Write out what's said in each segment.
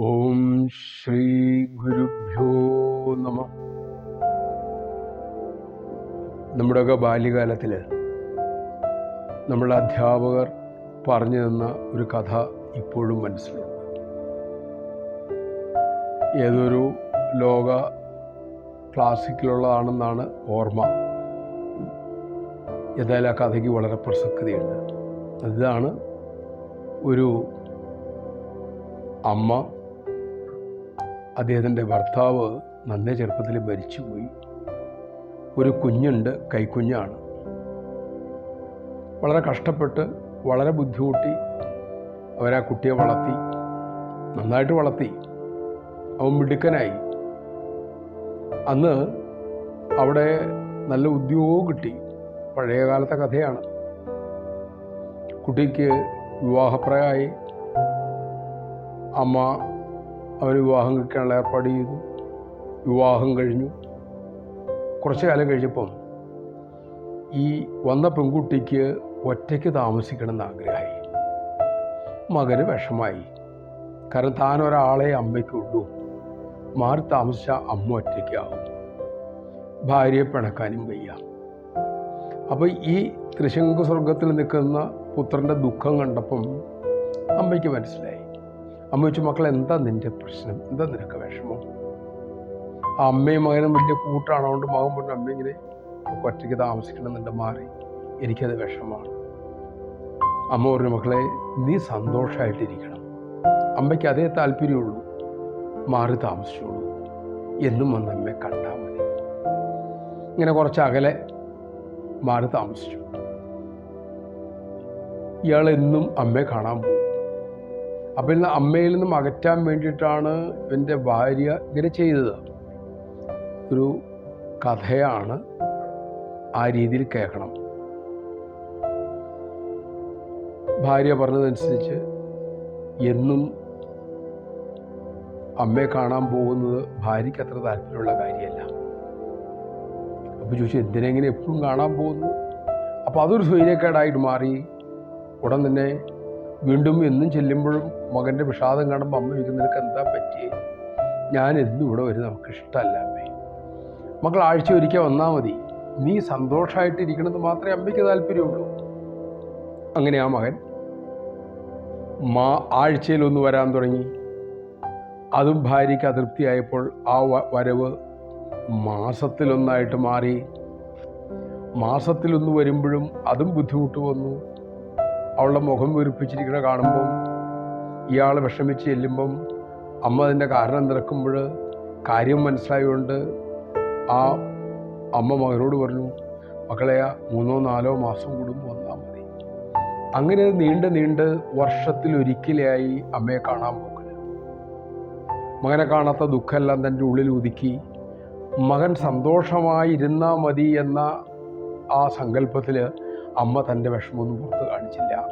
ഓം ശ്രീ ഗുരുഭ്യോ നമ. നമ്മുടെയൊക്കെ ബാല്യകാലത്തിൽ നമ്മുടെ അധ്യാപകർ പറഞ്ഞു തന്ന ഒരു കഥ ഇപ്പോഴും മനസ്സിലുണ്ട്. ഏതൊരു ലോക ക്ലാസിക്കിലുള്ളതാണെന്നാണ് ഓർമ്മ. ഏതായാലും ആ കഥയ്ക്ക് വളരെ പ്രസക്തിയുണ്ട്. അതാണ് ഒരു അമ്മ അദ്ദേഹത്തിന്റെ ഭർത്താവ് നന്നേ ചെറുപ്പത്തിൽ മരിച്ചുപോയി. ഒരു കുഞ്ഞുണ്ട് കൈക്കുഞ്ഞാണ്. വളരെ കഷ്ടപ്പെട്ട് വളരെ ബുദ്ധിമുട്ടി അവരാ കുട്ടിയെ വളർത്തി നന്നായിട്ട് വളർത്തി. അവൻ മിടുക്കനായി. അന്ന് അവിടെ നല്ല ഉദ്യോഗവും കിട്ടി. പഴയ കാലത്തെ കഥയാണ്. കുട്ടിക്ക് വിവാഹപ്രായമായി. അമ്മ അവർ വിവാഹം കഴിക്കാനുള്ള ഏർപ്പാട് ചെയ്തു. വിവാഹം കഴിഞ്ഞു. കുറച്ച് കാലം കഴിഞ്ഞപ്പം ഈ വന്ന പെൺകുട്ടിക്ക് ഒറ്റയ്ക്ക് താമസിക്കണമെന്ന് ആഗ്രഹമായി. മകന് വിഷമായി കാരണം താൻ ഒരാളെ അമ്മയ്ക്കുള്ളൂ മാറി താമസിച്ച അമ്മ ഒറ്റയ്ക്കാവും. ഭാര്യയെ പിണക്കാനും വയ്യ. അപ്പോൾ ഈ തൃശങ്ക സ്വർഗത്തിൽ നിൽക്കുന്ന പുത്രന്റെ ദുഃഖം കണ്ടപ്പം അമ്മയ്ക്ക് മനസ്സിലായി. അമ്മ വെച്ചു മക്കൾ എന്താ നിന്റെ പ്രശ്നം? എന്താ നിനക്ക് വിഷമം? ആ അമ്മയും മകനും വലിയ കൂട്ടാണ്. മകൻ പറഞ്ഞു അമ്മ ഇങ്ങനെ ഒറ്റയ്ക്ക് താമസിക്കണമെന്നുണ്ട് മാറി. എനിക്കത് വിഷമമാണ്. അമ്മ പറഞ്ഞു മക്കളെ നീ സന്തോഷമായിട്ടിരിക്കണം അമ്മയ്ക്ക് അതേ താല്പര്യമുള്ളൂ. മാറി താമസിച്ചോളൂ. എന്നും വന്ന് അമ്മയെ കണ്ടാൽ മതി. ഇങ്ങനെ കുറച്ച് അകലെ മാറി താമസിച്ചു ഇയാൾ എന്നും അമ്മയെ കാണാൻ പോകും അപ്പം ഇന്ന് അമ്മയിൽ നിന്നും അകറ്റാൻ വേണ്ടിയിട്ടാണ് ഇവന്റെ ഭാര്യ ഇങ്ങനെ ചെയ്തത്. ഒരു കഥയാണ് ആ രീതിയിൽ കേൾക്കണം. ഭാര്യ പറഞ്ഞതനുസരിച്ച് എന്നും അമ്മയെ കാണാൻ പോകുന്നത് ഭാര്യയ്ക്ക് അത്ര താല്പര്യമുള്ള കാര്യമല്ല. അപ്പോൾ ചോദിച്ചു എന്തിനെങ്ങനെ എപ്പോഴും കാണാൻ പോകുന്നു അപ്പോൾ അതൊരു സൂര്യക്കേടായിട്ട് മാറി. ഉടൻ തന്നെ വീണ്ടും എന്നും ചെല്ലുമ്പോഴും മകന്റെ വിഷാദം കാണുമ്പോൾ അമ്മ ചോദിക്കും നിനക്ക് എന്താ പറ്റിയേ? ഞാൻ എന്നും ഇവിടെ വരും നമുക്ക് ഇഷ്ടമല്ല അമ്മേ. മക്കൾ ആഴ്ച ഒരിക്കൽ വന്നാൽ മതി. നീ സന്തോഷമായിട്ടിരിക്കണമെന്ന് മാത്രമേ അമ്മയ്ക്ക് താല്പര്യമുള്ളൂ. അങ്ങനെ ആ മകൻ മാ ആഴ്ചയിലൊന്ന് വരാൻ തുടങ്ങി. അതും ഭാര്യയ്ക്ക് അതൃപ്തിയായപ്പോൾ ആ വരവ് മാസത്തിലൊന്നായിട്ട് മാറി. മാസത്തിലൊന്ന് വരുമ്പോഴും അതും ബുദ്ധിമുട്ട് വന്നു. അവളുടെ മുഖം വീർപ്പിച്ചിരിക്കണ കാണുമ്പം ഇയാൾ വിഷമിച്ച് ചെല്ലുമ്പം അമ്മ അതിന്റെ കാരണം നിറക്കുമ്പോൾ കാര്യം മനസ്സിലായതുകൊണ്ട് ആ അമ്മ മകനോട് പറഞ്ഞു മക്കളെ മൂന്നോ നാലോ മാസം കൂടുമ്പോൾ വന്നാൽ മതി. അങ്ങനെ നീണ്ട് നീണ്ട് വർഷത്തിലൊരിക്കലായി അമ്മയെ കാണാൻ പോകുന്നത് മകനെ കാണാത്ത ദുഃഖമെല്ലാം തന്റെ ഉള്ളിൽ ഒതുക്കി മകൻ സന്തോഷമായിരുന്നാൽ മതി എന്ന ആ സങ്കല്പത്തിൽ അമ്മ തന്റെ വിഷമമൊന്നും പുറത്ത് കാണിച്ചില്ല.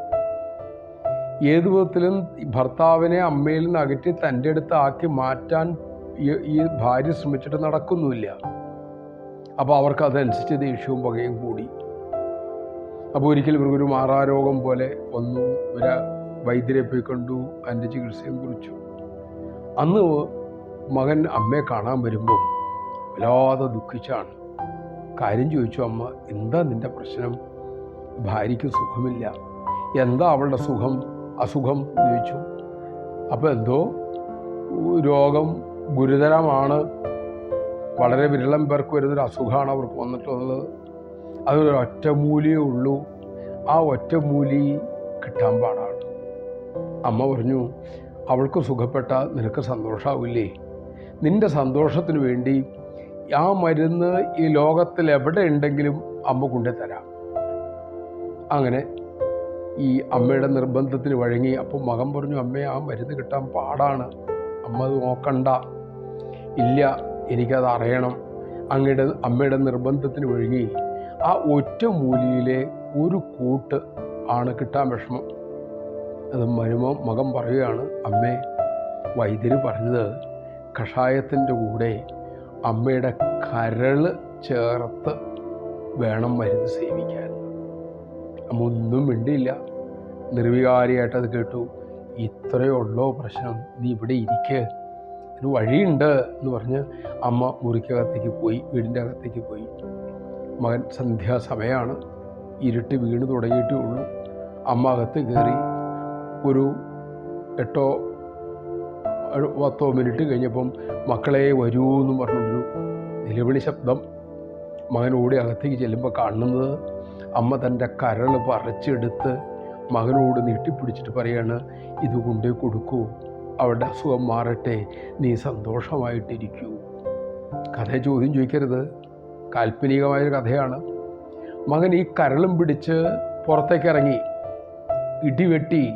ഏതു വിധത്തിലും ഭർത്താവിനെ അമ്മയിൽ നിന്ന് അകറ്റി തന്റെ അടുത്ത് ആക്കി മാറ്റാൻ ഈ- ഭാര്യ ശ്രമിച്ചിട്ട് നടക്കുന്നുമില്ല. അപ്പോൾ അവർക്ക് അതനുസരിച്ച് ദേഷ്യവും പകയും കൂടി. അപ്പോൾ ഒരിക്കൽ ഇവർക്കൊരു മാറാരോഗം പോലെ വന്നു. ഒരു വൈദ്യരെ പോയി കണ്ടു. അതിന്റെ ചികിത്സയും കുറിച്ചു. അന്ന് മകൻ അമ്മയെ കാണാൻ വരുമ്പോൾ വല്ലാതെ ദുഃഖിച്ചാണ്. കാര്യം ചോദിച്ചു അമ്മ എന്താ നിന്റെ പ്രശ്നം? ഭാര്യയ്ക്ക് സുഖമില്ല. എന്താ അവളുടെ സുഖം? അസുഖം? ചോദിച്ചു. അപ്പോൾ എന്തോ? രോഗം ഗുരുതരമാണ്. വളരെ വിരളം പേർക്ക് വരുന്നൊരു അസുഖമാണ് അവർക്ക് വന്നിട്ടുള്ളത്. അതൊരു ഒറ്റമൂലിയേ ഉള്ളൂ. ആ ഒറ്റമൂലി കിട്ടാൻ പാടാണ്. അമ്മ പറഞ്ഞു അവൾക്ക് സുഖപ്പെട്ടാൽ നിനക്ക് സന്തോഷമാവില്ലേ നിന്റെ സന്തോഷത്തിന് വേണ്ടി ആ മരുന്ന് ഈ ലോകത്തിൽ എവിടെ ഉണ്ടെങ്കിലും അമ്മ കൊണ്ടുതരാം. അങ്ങനെ ഈ അമ്മയുടെ നിർബന്ധത്തിന് വഴങ്ങി അപ്പോൾ മകൻ പറഞ്ഞു അമ്മയെ ആ മരുന്ന് കിട്ടാൻ പാടാണ്. അമ്മ അത് നോക്കണ്ട. ഇല്ല എനിക്കത് അറിയണം. അങ്ങയുടെ അമ്മയുടെ നിർബന്ധത്തിന് വഴങ്ങി ആ ഒറ്റ മൂലിയിലെ ഒരു കൂട്ട് ആണ് കിട്ടാൻ വിഷമം. അത് മരുമോ മകൻ പറയുകയാണ് അമ്മേ വൈദ്യര് പറഞ്ഞത് കഷായത്തിന്റെ കൂടെ അമ്മയുടെ കരൾ ചേർത്ത് വേണം മരുന്ന് സേവിക്കാൻ. അമ്മ ഒന്നും മിണ്ടിയില്ല. നിർവികാരിയായിട്ട് അത് കേട്ടു. ഇത്രയേ ഉള്ളോ പ്രശ്നം. നീ ഇവിടെ ഇരിക്കേ. ഒരു വഴിയുണ്ട് എന്ന് പറഞ്ഞ് അമ്മ മുറിക്കകത്തേക്ക് പോയി വീടിന്റെ അകത്തേക്ക് പോയി. മകൻ സന്ധ്യാസമയമാണ് ഇരുട്ട് വീണ് തുടങ്ങിയിട്ടേ ഉള്ളൂ. അമ്മ അകത്ത് കയറി ഒരു എട്ടോ ഒരു പത്തോ മിനിറ്റ് കഴിഞ്ഞപ്പം മക്കളെ വരൂ എന്ന് പറഞ്ഞൊരു നിലവിളി ശബ്ദം മകൻ ഓടി അകത്തേക്ക് ചെല്ലുമ്പോൾ കാണുന്നത് അമ്മ തന്റെ കരൾ പറിച്ചെടുത്ത് മകനോട് നീട്ടിപ്പിടിച്ചിട്ട് പറയാണ് ഇത് കൊണ്ടേ കൊടുക്കൂ അവളുടെ അസുഖം മാറട്ടെ നീ സന്തോഷമായിട്ടിരിക്കൂ. കഥ ചോദ്യം ചോദിക്കരുത് കാൽപ്പനികമായൊരു കഥയാണ്. മകൻ ഈ കരളും പിടിച്ച് പുറത്തേക്ക് ഇറങ്ങി ഇടിവെട്ടി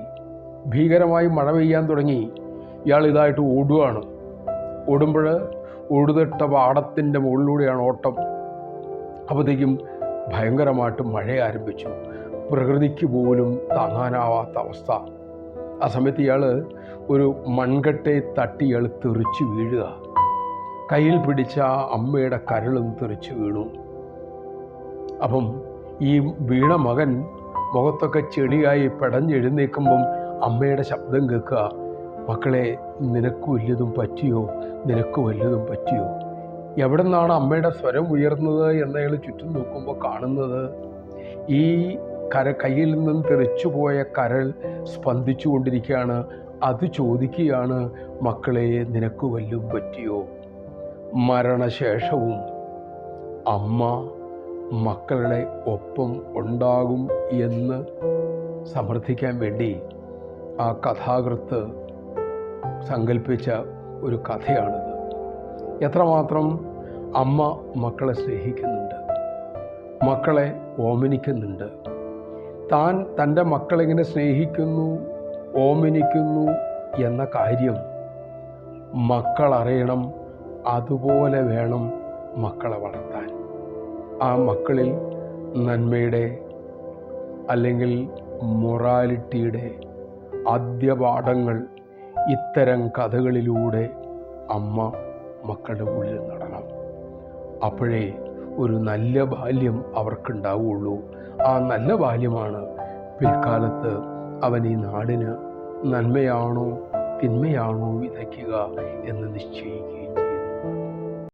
ഭീകരമായി മഴ പെയ്യാൻ തുടങ്ങി ഇയാൾ ഇതായിട്ട് ഓടുകയാണ് ഓടുമ്പോൾ ഓടുതിട്ട പാടത്തിന്റെ മുകളിലൂടെയാണ് ഓട്ടം. അപ്പോഴത്തേക്കും ഭയങ്കരമായിട്ട് മഴ ആരംഭിച്ചു. പ്രകൃതിക്ക് പോലും താങ്ങാനാവാത്ത അവസ്ഥ. ആ സമയത്ത് ഇയാൾ ഒരു മൺകട്ടയെ തട്ടി ഇയാൾ തെറിച്ച് വീഴുക. കയ്യിൽ പിടിച്ച അമ്മയുടെ കരളും തെറിച്ച് വീണു. അപ്പം ഈ വീണ മകൻ മുഖത്തൊക്കെ ചെളിയായി പെടഞ്ഞെഴുന്നേൽക്കുമ്പം അമ്മയുടെ ശബ്ദം കേൾക്കുക മക്കളെ നിനക്ക് വല്ലതും പറ്റിയോ? നിനക്ക് വല്ലതും പറ്റിയോ? എവിടെ നിന്നാണ് അമ്മയുടെ സ്വരം ഉയർന്നത് എന്നയാൾ ചുറ്റും നോക്കുമ്പോൾ കാണുന്നത്? ഈ കര കയ്യിൽ നിന്നും തെറിച്ചുപോയ കരൾ സ്പന്ദിച്ചു കൊണ്ടിരിക്കുകയാണ് അത് ചോദിക്കുകയാണ് മക്കളെ നിനക്ക് വല്ലതും പറ്റിയോ? മരണശേഷവും അമ്മ മക്കളുടെ ഒപ്പം ഉണ്ടാകും എന്ന് സമർത്ഥിക്കാൻ വേണ്ടി ആ കഥാകൃത്ത് സങ്കല്പിച്ച ഒരു കഥയാണിത്. എത്രമാത്രം അമ്മ മക്കളെ സ്നേഹിക്കുന്നുണ്ട് മക്കളെ ഓമനിക്കുന്നുണ്ട്. താൻ തന്റെ മക്കളെങ്ങനെ സ്നേഹിക്കുന്നു ഓമനിക്കുന്നു എന്ന കാര്യം മക്കളറിയണം അതുപോലെ വേണം മക്കളെ വളർത്താൻ. ആ മക്കളിൽ നന്മയുടെ അല്ലെങ്കിൽ മൊറാലിറ്റിയുടെ ആദ്യ പാഠങ്ങൾ ഇത്തരം കഥകളിലൂടെ അമ്മ മക്കളുടെ ഉള്ളിൽ നടണം. അപ്പോഴേ ഒരു നല്ല ബാല്യം അവർക്കുണ്ടാവുള്ളൂ. ആ നല്ല ബാല്യമാണ് പിൽക്കാലത്ത് അവൻ ഈ നാടിന് നന്മയാണോ തിന്മയാണോ വിതയ്ക്കുക എന്ന് നിശ്ചയിക്കുകയും